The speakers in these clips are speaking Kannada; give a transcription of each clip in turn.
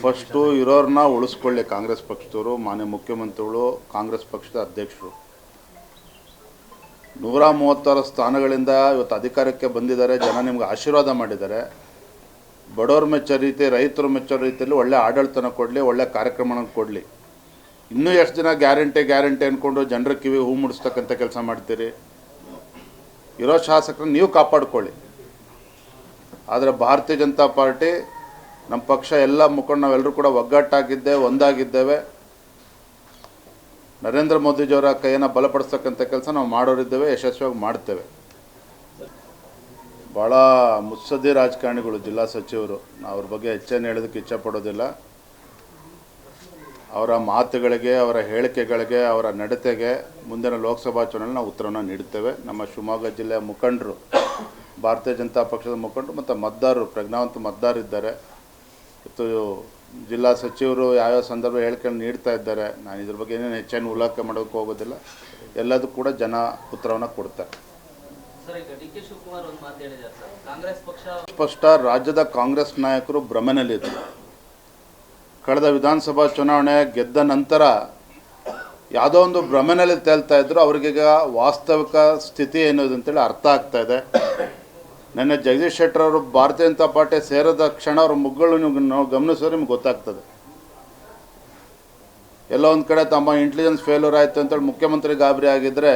ಫಸ್ಟು ಇರೋರನ್ನ ಉಳಿಸ್ಕೊಳ್ಳಿ ಕಾಂಗ್ರೆಸ್ ಪಕ್ಷದವರು ಮಾನ್ಯ ಮುಖ್ಯಮಂತ್ರಿಗಳು ಕಾಂಗ್ರೆಸ್ ಪಕ್ಷದ ಅಧ್ಯಕ್ಷರು. ನೂರ ಮೂವತ್ತಾರು ಸ್ಥಾನಗಳಿಂದ ಇವತ್ತು ಅಧಿಕಾರಕ್ಕೆ ಬಂದಿದ್ದಾರೆ ಜನ ನಿಮ್ಗೆ ಆಶೀರ್ವಾದ ಮಾಡಿದ್ದಾರೆ. ಬಡವ್ರ ಮೆಚ್ಚೋ ರೀತಿ ರೈತರು ಮೆಚ್ಚೋ ರೀತಿಯಲ್ಲಿ ಒಳ್ಳೆ ಆಡಳಿತನ ಕೊಡಲಿ ಒಳ್ಳೆ ಕಾರ್ಯಕ್ರಮನ ಕೊಡಲಿ. ಇನ್ನೂ ಎಷ್ಟು ದಿನ ಗ್ಯಾರಂಟಿ ಗ್ಯಾರಂಟಿ ಅಂದ್ಕೊಂಡು ಜನರ ಕಿವಿ ಹೂ ಮುಡಿಸ್ತಕ್ಕಂಥ ಕೆಲಸ ಮಾಡ್ತೀರಿ? ಇರೋ ಶಾಸಕರನ್ನ ನೀವು ಕಾಪಾಡ್ಕೊಳ್ಳಿ. ಆದರೆ ಭಾರತೀಯ ಜನತಾ ಪಾರ್ಟಿ ನಮ್ಮ ಪಕ್ಷ ಎಲ್ಲ ಮುಖಂಡ ನಾವೆಲ್ಲರೂ ಕೂಡ ಒಗ್ಗಟ್ಟಾಗಿದ್ದೆ, ಒಂದಾಗಿದ್ದೇವೆ. ನರೇಂದ್ರ ಮೋದಿಜಿಯವರ ಕೈಯನ್ನು ಬಲಪಡಿಸ್ತಕ್ಕಂಥ ಕೆಲಸ ನಾವು ಮಾಡೋರಿದ್ದೇವೆ, ಯಶಸ್ವಿಯಾಗಿ ಮಾಡ್ತೇವೆ. ಭಾಳ ಮುತ್ಸದ್ದಿ ರಾಜಕಾರಣಿಗಳು ಜಿಲ್ಲಾ ಸಚಿವರು. ನಾವು ಅವ್ರ ಬಗ್ಗೆ ಹೆಚ್ಚೇನು ಹೇಳೋದಕ್ಕೆ ಇಚ್ಛಪಡೋದಿಲ್ಲ. ಅವರ ಮಾತುಗಳಿಗೆ, ಅವರ ಹೇಳಿಕೆಗಳಿಗೆ, ಅವರ ನಡತೆಗೆ ಮುಂದಿನ ಲೋಕಸಭಾ ಚುನಾವಣೆ ನಾವು ಉತ್ತರವನ್ನು ನೀಡುತ್ತೇವೆ. ನಮ್ಮ ಶಿವಮೊಗ್ಗ ಜಿಲ್ಲೆಯ ಮುಖಂಡರು, ಭಾರತೀಯ ಜನತಾ ಪಕ್ಷದ ಮುಖಂಡರು ಮತ್ತು ಮತದಾರರು, ಪ್ರಜ್ಞಾವಂತ ಮತದಾರರಿದ್ದಾರೆ. ಇವತ್ತು ಜಿಲ್ಲಾ ಸಚಿವರು ಯಾವ್ಯಾವ ಸಂದರ್ಭ ಹೇಳ್ಕೊಂಡು ನೀಡ್ತಾ ಇದ್ದಾರೆ ನಾನು ಇದ್ರ ಬಗ್ಗೆ ಏನೇನು ಹೆಚ್ಚಾಗಿ ಉಲ್ಲೇಖ ಮಾಡೋಕ್ಕೆ ಹೋಗೋದಿಲ್ಲ. ಎಲ್ಲದೂ ಕೂಡ ಜನ ಉತ್ತರವನ್ನು ಕೊಡ್ತಾರೆ. ಸ್ಪಷ್ಟ ರಾಜ್ಯದ ಕಾಂಗ್ರೆಸ್ ನಾಯಕರು ಭ್ರಮೆನಲ್ಲಿದ್ದರು ಕಳೆದ ವಿಧಾನಸಭಾ ಚುನಾವಣೆ ಗೆದ್ದ ನಂತರ ಯಾವುದೋ ಒಂದು ಭ್ರಮೆನಲ್ಲಿ ತೇಲ್ತಾ ಇದ್ರು ಅವ್ರಿಗೀಗ ವಾಸ್ತವಿಕ ಸ್ಥಿತಿ ಏನು ಅಂತೇಳಿ ಅರ್ಥ ಆಗ್ತಾ ಇದೆ. ನೆನ್ನೆ ಜಗದೀಶ್ ಶೆಟ್ಟರ್ ಅವರು ಭಾರತೀಯ ಜನತಾ ಪಾರ್ಟಿ ಸೇರಿದ ಕ್ಷಣ ಅವ್ರ ಮುಗ್ಗಳು ನಿಮ್ಗೆ ನಾವು ಗಮನಿಸಿದ್ರೆ ನಿಮ್ಗೆ ಗೊತ್ತಾಗ್ತದೆ. ಎಲ್ಲೋ ಒಂದು ಕಡೆ ತಮ್ಮ ಇಂಟೆಲಿಜೆನ್ಸ್ ಫೇಲ್ಯೂರ್ ಆಯಿತು ಅಂತೇಳಿ ಮುಖ್ಯಮಂತ್ರಿ ಗಾಬರಿ ಆಗಿದ್ದರೆ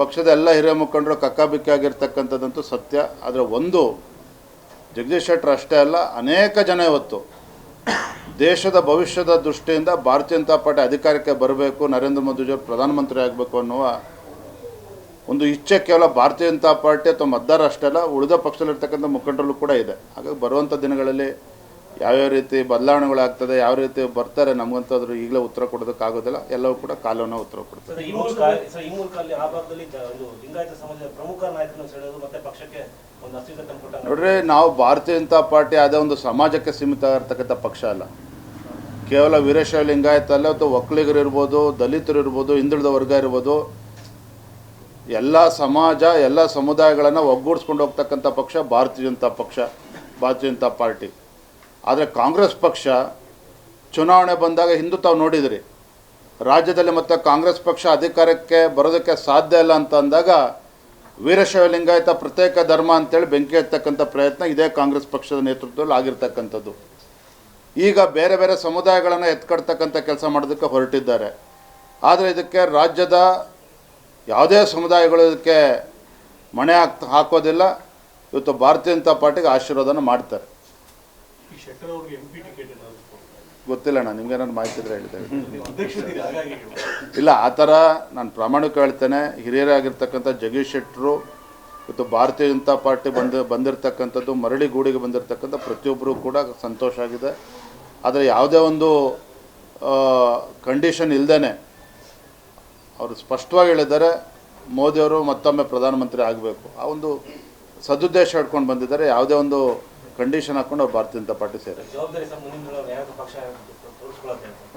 ಪಕ್ಷದ ಎಲ್ಲ ಹಿರಿಯ ಮುಖಂಡರು ಕಕ್ಕಾಬಿಕ್ಕಿ ಆಗಿರ್ತಕ್ಕಂಥದ್ದಂತೂ ಸತ್ಯ. ಆದರೆ ಒಂದು, ಜಗದೀಶ್ ಶೆಟ್ಟರ್ ಅಷ್ಟೇ ಅಲ್ಲ, ಅನೇಕ ಜನ ಇವತ್ತು ದೇಶದ ಭವಿಷ್ಯದ ದೃಷ್ಟಿಯಿಂದ ಭಾರತೀಯ ಜನತಾ ಪಾರ್ಟಿ ಅಧಿಕಾರಕ್ಕೆ ಬರಬೇಕು, ನರೇಂದ್ರ ಮೋದಿಜಿಯವರು ಪ್ರಧಾನಮಂತ್ರಿ ಆಗಬೇಕು ಅನ್ನುವ ಒಂದು ಇಚ್ಛೆ ಕೇವಲ ಭಾರತೀಯ ಜನತಾ ಪಾರ್ಟಿ ಅಥವಾ ಮತದಾರ ಅಷ್ಟೇ ಅಲ್ಲ ಉಳಿದ ಪಕ್ಷದಲ್ಲಿರ್ತಕ್ಕಂಥ ಮುಖಂಡರು ಕೂಡ ಇದೆ. ಹಾಗಾಗಿ ಬರುವಂಥ ದಿನಗಳಲ್ಲಿ ಯಾವ್ಯಾವ ರೀತಿ ಬದಲಾವಣೆಗಳಾಗ್ತದೆ ಯಾವ ರೀತಿ ಬರ್ತಾರೆ ನಮಗಂತೂ ಅದ್ರ ಈಗಲೇ ಉತ್ತರ ಕೊಡೋದಕ್ಕಾಗೋದಿಲ್ಲ ಎಲ್ಲವೂ ಕೂಡ ಕಾಲವನ್ನು ಉತ್ತರ ಕೊಡ್ತಾರೆ ನೋಡ್ರಿ ನಾವು ಭಾರತೀಯ ಜನತಾ ಪಾರ್ಟಿ ಆದ ಒಂದು ಸಮಾಜಕ್ಕೆ ಸೀಮಿತ ಆಗಿರ್ತಕ್ಕಂಥ ಪಕ್ಷ ಅಲ್ಲ. ಕೇವಲ ವೀರಶೈವ ಲಿಂಗಾಯತ ಅಲ್ಲ ಅಥವಾ ಒಕ್ಕಲಿಗರು ಇರ್ಬೋದು ದಲಿತರು ಇರ್ಬೋದು ಹಿಂದುಳಿದ ವರ್ಗ ಇರ್ಬೋದು ಎಲ್ಲ ಸಮಾಜ, ಎಲ್ಲ ಸಮುದಾಯಗಳನ್ನು ಒಗ್ಗೂಡಿಸ್ಕೊಂಡು ಹೋಗ್ತಕ್ಕಂಥ ಪಕ್ಷ ಭಾರತೀಯ ಜನತಾ ಪಕ್ಷ, ಭಾರತೀಯ ಜನತಾ ಪಾರ್ಟಿ. ಆದರೆ ಕಾಂಗ್ರೆಸ್ ಪಕ್ಷ ಚುನಾವಣೆ ಬಂದಾಗ ಹಿಂದೂ ತಾವು ನೋಡಿದಿರಿ. ರಾಜ್ಯದಲ್ಲಿ ಮತ್ತೆ ಕಾಂಗ್ರೆಸ್ ಪಕ್ಷ ಅಧಿಕಾರಕ್ಕೆ ಬರೋದಕ್ಕೆ ಸಾಧ್ಯ ಇಲ್ಲ ಅಂತ ಅಂದಾಗ ವೀರಶೈವ ಲಿಂಗಾಯತ ಪ್ರತ್ಯೇಕ ಧರ್ಮ ಅಂತೇಳಿ ಬೆಂಕಿ ಎತ್ತಕ್ಕಂಥ ಪ್ರಯತ್ನ ಇದೇ ಕಾಂಗ್ರೆಸ್ ಪಕ್ಷದ ನೇತೃತ್ವದಲ್ಲಿ ಆಗಿರ್ತಕ್ಕಂಥದ್ದು. ಈಗ ಬೇರೆ ಬೇರೆ ಸಮುದಾಯಗಳನ್ನು ಎತ್ಕಡ್ತಕ್ಕಂಥ ಕೆಲಸ ಮಾಡೋದಕ್ಕೆ ಹೊರಟಿದ್ದಾರೆ. ಆದರೆ ಇದಕ್ಕೆ ರಾಜ್ಯದ ಯಾವುದೇ ಸಮುದಾಯಗಳು ಇದಕ್ಕೆ ಮಣೆ ಹಾಕ್ ಹಾಕೋದಿಲ್ಲ. ಇವತ್ತು ಭಾರತೀಯ ಜನತಾ ಪಾರ್ಟಿಗೆ ಆಶೀರ್ವಾದನ ಮಾಡ್ತಾರೆ. ಗೊತ್ತಿಲ್ಲ ಅಣ್ಣ ನಿಮ್ಗೆ ಮಾಹಿತಿ ಇದ್ರೆ ಹಾಗಾಗಿ ಇಲ್ಲ ಆ ಥರ ನಾನು ಪ್ರಾಮಾಣಿಕ ಹೇಳ್ತೇನೆ. ಹಿರಿಯರಾಗಿರ್ತಕ್ಕಂಥ ಜಗೀಶ್ ಶೆಟ್ಟರು ಇವತ್ತು ಭಾರತೀಯ ಜನತಾ ಪಾರ್ಟಿ ಬಂದು ಬಂದಿರತಕ್ಕಂಥದ್ದು ಮರಳಿ ಗೂಡಿಗೆ ಬಂದಿರತಕ್ಕಂಥ ಪ್ರತಿಯೊಬ್ಬರು ಕೂಡ ಸಂತೋಷ ಆಗಿದೆ. ಆದರೆ ಯಾವುದೇ ಒಂದು ಕಂಡೀಷನ್ ಇಲ್ಲದೇ ಅವರು ಸ್ಪಷ್ಟವಾಗಿ ಹೇಳಿದ್ದಾರೆ ಮೋದಿಯವರು ಮತ್ತೊಮ್ಮೆ ಪ್ರಧಾನಮಂತ್ರಿ ಆಗಬೇಕು. ಆ ಒಂದು ಸದುದ್ದೇಶ ಹಿಡ್ಕೊಂಡು ಬಂದಿದ್ದಾರೆ ಯಾವುದೇ ಒಂದು ಕಂಡೀಷನ್ ಹಾಕ್ಕೊಂಡು ಅವ್ರು ಭಾರತೀಯ ಜನತಾ ಪಾರ್ಟಿ ಸೇರಿ.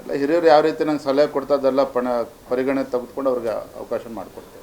ಇಲ್ಲ ಹಿರಿಯರು ಯಾವ ರೀತಿ ನಂಗೆ ಸಲಹೆ ಕೊಡ್ತಾ ಅದೆಲ್ಲ ಪಣ ಪರಿಗಣನೆ ತೆಗೆದುಕೊಂಡು ಅವ್ರಿಗೆ ಅವಕಾಶ ಮಾಡಿಕೊಡ್ತೇವೆ.